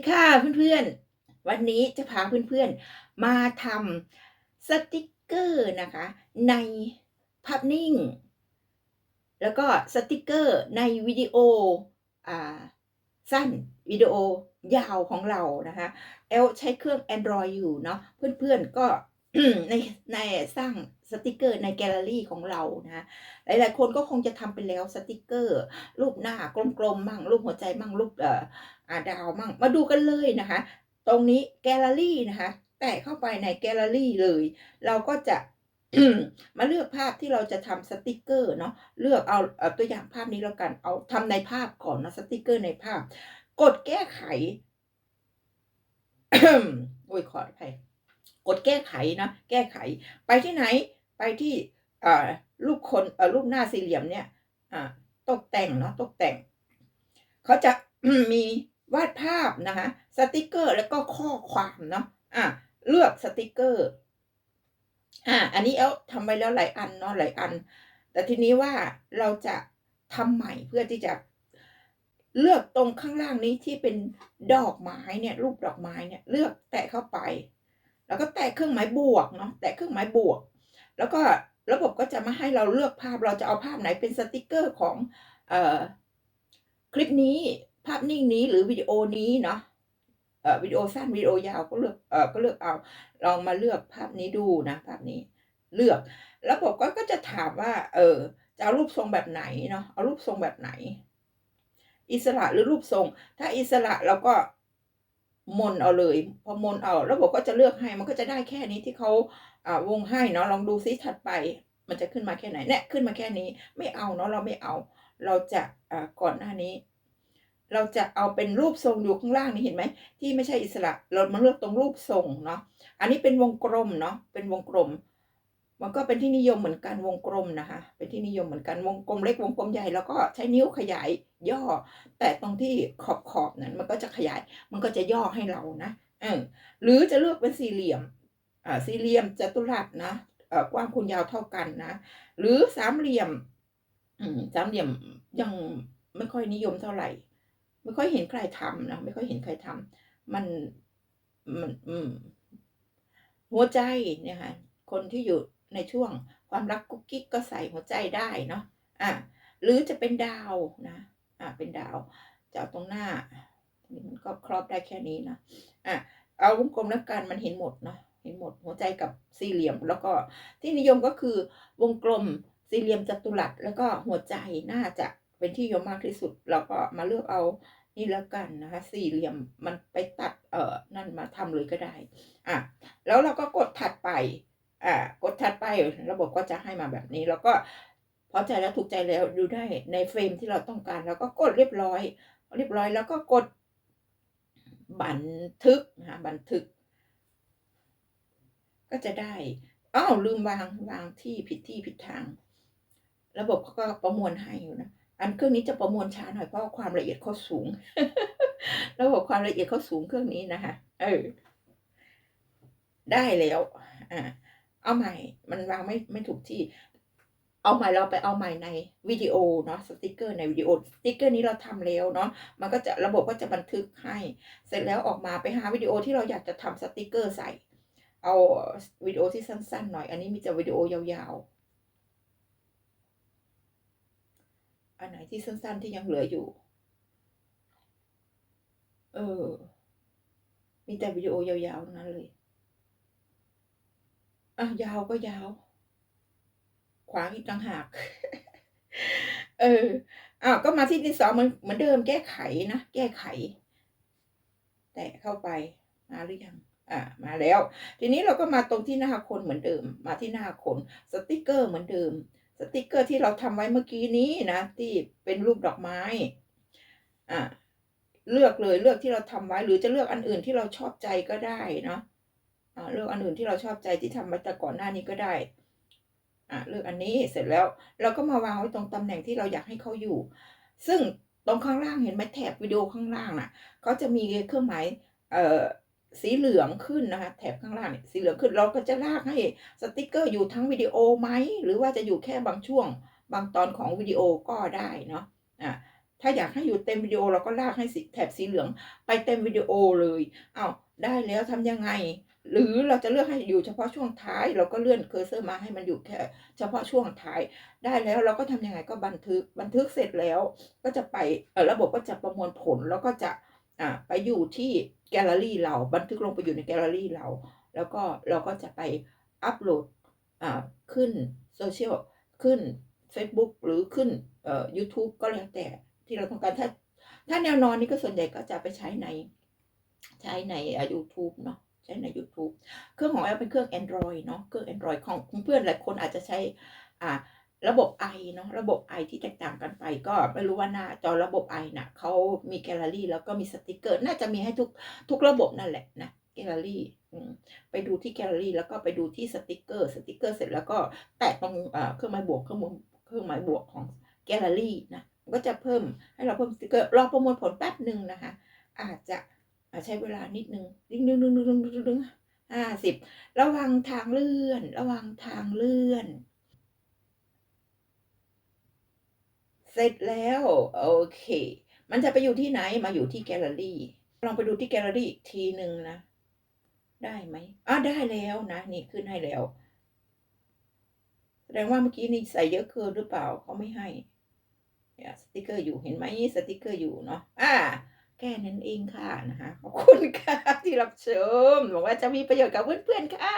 ดีค่ะเพื่อนๆ วันนี้จะพาเพื่อนๆ มาทำสติกเกอร์นะคะ ในภาพนิ่ง แล้วก็สติกเกอร์ในวิดีโออสั้นวิดีโอ ยาวของเรานะคะเอลใช้เครื่อง Android อยู่เนาะเพื่อนๆก็ ในในสร้างสติกเกอร์ในแกลเลอรี่ของเรานะหลายๆคนก็คงจะทำไปแล้วสติกเกอร์ รูปหน้ากลมๆมั่งรูปหัวใจมั่งรูปเอ่อดาวมั่งมาดูกันเลยนะคะ ตรงนี้แกลเลอรี่นะคะ แตะเข้าไปในแกลเลอรี่เลย เราก็จะมาเลือกภาพที่เราจะทำสติกเกอร์เนาะเลือกเอาเอาตัวอย่างภาพนี้แล้วกันเอาทำในภาพก่อนนะสติกเกอร์ในภาพ กดแก้ไขโอ้ยขออภัย ดแก้ไขนะแก้ไข ไปที่ไหนไปที่รูปคนรูปหน้าสี่เหลี่ยมเนี่ยตกแต่งเนาะตกแต่ง เขาจะมีวาดภาพนะคะสติกเกอร์แล้วก็ข้อความเนาะอะเลือกสติกเกอร์อะอันนี้เอลทำไว้แล้วหลายอันเนาะหลายอัน แต่ทีนี้ว่าเราจะทำใหม่เพื่อที่จะเลือกตรงข้างล่างนี้ที่เป็นดอกไม้เนี่ยรูปดอกไม้เนี่ยเลือกแตะเข้าไป แล้วก็แตะเครื่องหมายบวกเนาะแตะเครื่องหมายบวก แล้วก็ระบบก็จะมาให้เราเลือกภาพเราจะเอาภาพไหนเป็นสติกเกอร์ของเอ่อคลิปนี้ภาพนิ่งนี้หรือวิดีโอนี้เนาะเอ่อวิดีโอสั้นวิดีโอยาวก็เลือกเอ่อก็เลือกเอาลองมาเลือกภาพนี้ดูนะภาพนี้เลือกแล้วผมก็ก็จะถามว่า เออจะเอารูปทรงแบบไหนเนาะเอารูปทรงแบบไหน อิสระหรือรูปทรง ถ้าอิสระเราก็ มนเอาเลย พอมนเอาระบบก็จะเลือกให้มันก็จะได้แค่นี้ที่เขาอ่าวงให้เนาะลองดูซิถัดไป มันจะขึ้นมาแค่ไหนเนี่ยขึ้นมาแค่นี้ไม่เอาเนาะเราไม่เอา เราจะอ่าก่อนหน้านี้ เราจะเอาเป็นรูปทรงอยู่ข้างล่างนี่เห็นไหมที่ไม่ใช่อิสระเรามาเลือกตรงรูปทรงเนาะอันนี้เป็นวงกลมเนาะเป็นวงกลม มันก็เป็นที่นิยมเหมือนกันวงกลมนะคะ เป็นที่นิยมเหมือนกันวงกลมเล็กวงกลมใหญ่แล้วก็ใช้นิ้วขยายย่อ แต่ตรงที่ขอบขอบนั้นมันก็จะขยาย มันก็จะย่อให้เรานะเออหรือจะเลือกเป็นสี่เหลี่ยมอ่าสี่เหลี่ยมจัตุรัสนะเอ่อกว้างคูณยาวเท่ากันนะ หรือสามเหลี่ยมอืมสามเหลี่ยมยังไม่ค่อยนิยมเท่าไหร่ ไม่ค่อยเห็นใครทำนะไม่ค่อยเห็นใครทำมันมันอืมหัวใจเนี่ยค่ะคนที่อยู่ ในช่วงความรักกุ๊กกิ๊กก็ใส่หัวใจได้เนาะอะหรือจะเป็นดาวนะอะเป็นดาวจะเอาตรงหน้านี่มันก็ครอบได้แค่นี้นะอะเอาวงกลมแล้วกันมันเห็นหมดเนาะเห็นหมดหัวใจกับสี่เหลี่ยม แล้วก็ที่นิยมก็คือวงกลมสี่เหลี่ยมจัตุรัสแล้วก็หัวใจน่าจะเป็นที่นิยมมากที่สุดเราก็มาเลือกเอานี่แล้วกันนะคะสี่เหลี่ยมมันไปตัดเอ่อนั่นมาทำเลยก็ได้อะแล้วเราก็กดถัดไป อ่ากดถัดไประบบก็จะให้มาแบบนี้ แล้วก็พอใจแล้วถูกใจแล้วดูได้ในเฟรมที่เราต้องการ แล้วก็กดเรียบร้อย เรียบร้อยแล้วก็กดบันทึกนะบันทึก ก็จะได้อ้าวลืมวางวางที่ผิดที่ผิดทาง ระบบเขาก็ประมวลให้อยู่นะอันเครื่องนี้จะประมวลช้าหน่อยเพราะความละเอียดเขาสูง ระบบความละเอียดเขาสูงเครื่องนี้นะคะเออได้แล้ว อ่า เอาใหม่ มันวางไม่ไม่ถูกที่ เอาใหม่เราไปเอาใหม่ในวิดีโอเนาะสติกเกอร์ในวิดีโอสติกเกอร์นี้เราทำแล้วเนาะมันก็จะระบบก็จะบันทึกให้ เสร็จแล้วออกมาไปหาวิดีโอที่เราอยากจะทำสติกเกอร์ใส่ เอาวิดีโอที่สั้นๆหน่อย อันนี้มีแต่วิดีโอยาวๆ อันไหนที่สั้นๆที่ยังเหลืออยู่ เออ มีแต่วิดีโอยาวๆนั้นเลย อะยาวก็ยาว ขวางอีกต่างหาก เอออ้าวก็มาที่ที่สองเหมือนเหมือนเดิมแก้ไขนะแก้ไข แตะเข้าไปมาหรือยังอ่ามาแล้ว ทีนี้เราก็มาตรงที่หน้าคนเหมือนเดิม มาที่หน้าคนสติกเกอร์เหมือนเดิม สติกเกอร์ที่เราทำไว้เมื่อกี้นี้นะที่เป็นรูปดอกไม้อ่าเลือกเลยเลือกที่เราทำไว้ หรือจะเลือกอันอื่นที่เราชอบใจก็ได้เนาะ เลือกอันอื่นที่เราชอบใจที่ทำมาแต่ก่อนหน้านี้ก็ได้อเลือกอันนี้เสร็จแล้ว เราก็มาวางไว้ตรงตำแหน่งที่เราอยากให้เขาอยู่ ซึ่งตรงข้างล่างเห็นไหมแถบวิดีโอข้างล่างน่ะเขาจะมีเครื่องหมายเสีเหลืองขึ้นนะคะแถบข้างล่างนี่สีเหลืองขึ้นเราก็จะลากให้สติกเกอร์อยู่ทั้งวิดีโอไหมหรือว่าจะอยู่แค่บางช่วง บางตอนของวิดีโอก็ได้เนาะอ่าถ้าอยากให้อยู่เต็มวิดีโอเราก็ลากให้แถบสีเหลืองไปเต็มวิดีโอเลยเอาวได้แล้วทำยังไง หรือเราจะเลือกให้อยู่เฉพาะช่วงท้ายเราก็เลื่อนเคอร์เซอร์มาให้มันอยู่แค่เฉพาะช่วงท้าย ได้แล้วเราก็ทำยังไงก็บันทึกบันทึกเสร็จแล้ว ก็จะไปเออระบบก็จะประมวลผลแล้วก็จะอ่าไปอยู่ที่แกลเลอรี่เราบันทึกลงไปอยู่ในแกลเลอรี่เรา แล้วก็เราก็จะไปอัปโหลดอ่าขึ้นโซเชียลขึ้น Facebook หรือขึ้นเอ่อ YouTube ก็แล้วแต่ที่เราต้องการถ้าถ้าแนวนอนนี่ก็ส่วนใหญ่ก็จะไปใช้ใน ใช้ในอ่า YouTube เนาะ ใช้ใน YouTube เครื่องของแอปเป็นเครื่อง Android เนาะเครื่อง Android ของเพื่อนหลายคนอาจจะใช้อ่าระบบ i เนาะระบบ i ที่แตกต่างกันไป ก็ไม่รู้ว่าหน้าจอระบบ i น่ะเขามีแกลเลอรี่แล้วก็มีสติกเกอร์ น่าจะมีให้ทุกทุกระบบนั่นแหละนะแกลเลอรี่ไปดูที่แกลเลอรี่แล้วก็ไปดูที่สติกเกอร์ สติกเกอร์เสร็จแล้วก็แตะตรงเครื่องหมายบวกเครื่องมือเครื่องหมายบวกของแกลเลอรี่นะก็จะเพิ่มให้เราเพิ่มสติกเกอร์รอประมวลผลแป๊บหนึ่งนะคะ อาจจะ ใช้เวลานิดนึงดึงดึงดึงดึงดึงดึงดึงห้าสิบระวังทางเลื่อน ระวังทางเลื่อน เสร็จแล้วโอเค มันจะไปอยู่ที่ไหนมาอยู่ที่แกลเลอรี่ ลองไปดูที่แกลเลอรี่อีกทีหนึ่งนะ ได้ไหมอะได้แล้วนะ นี่ขึ้นให้แล้วแสดงว่าเมื่อกี้นี่ใส่เยอะเกินหรือเปล่าเขาไม่ให้เนี่ยสติกเกอร์อยู่เห็นไหมสติกเกอร์อยู่เนาะอ่า แค่นั้นเองค่ะนะคะขอบคุณค่ะที่รับชมหวังว่าจะมีประโยชน์กับเพื่อนๆค่ะ